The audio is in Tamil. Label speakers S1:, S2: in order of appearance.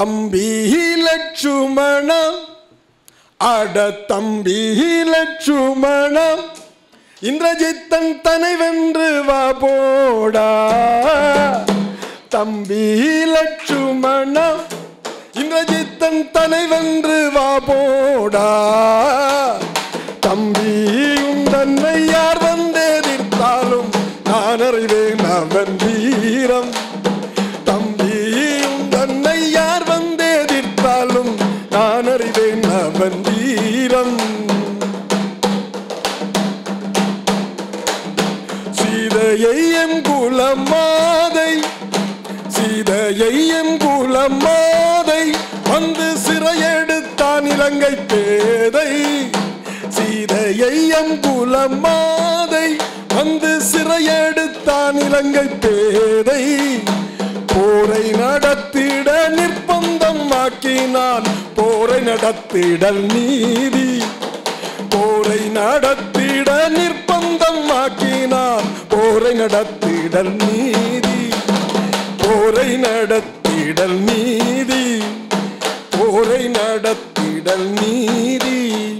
S1: தம்பி லட்சுமணம் அட தம்பி லட்சுமணம் இந்திரஜித்தன் தனை வென்று வா போடா. தம்பி லட்சுமணம் இந்திரஜித்தன் தனை வென்று வா போடா. தம்பி உந்தன்னை யார் வந்து எதிர்த்தாலும் நான் அறிவேன் அவன் வீரம். நான் அறிவேன் அவன் வீரம். சீதையை என் குலமாதை சீதையை என் குலமாதை வந்து சிறையெடுத்தான் இலங்கை பேதை. சீதையை எம் குலமாதை வந்து சிறையெடுத்தான் இலங்கை பேதை. போரை நடத்திட நிற்ப ஆக்கினான் போரை நடத்திடல் நீதி. போரை நடத்திட நிர்பந்தம் ஆக்கினான் போரை நடத்திடல் நீதி. போரை நடத்திடல் நீதி. போரை நடத்திடல் நீதி.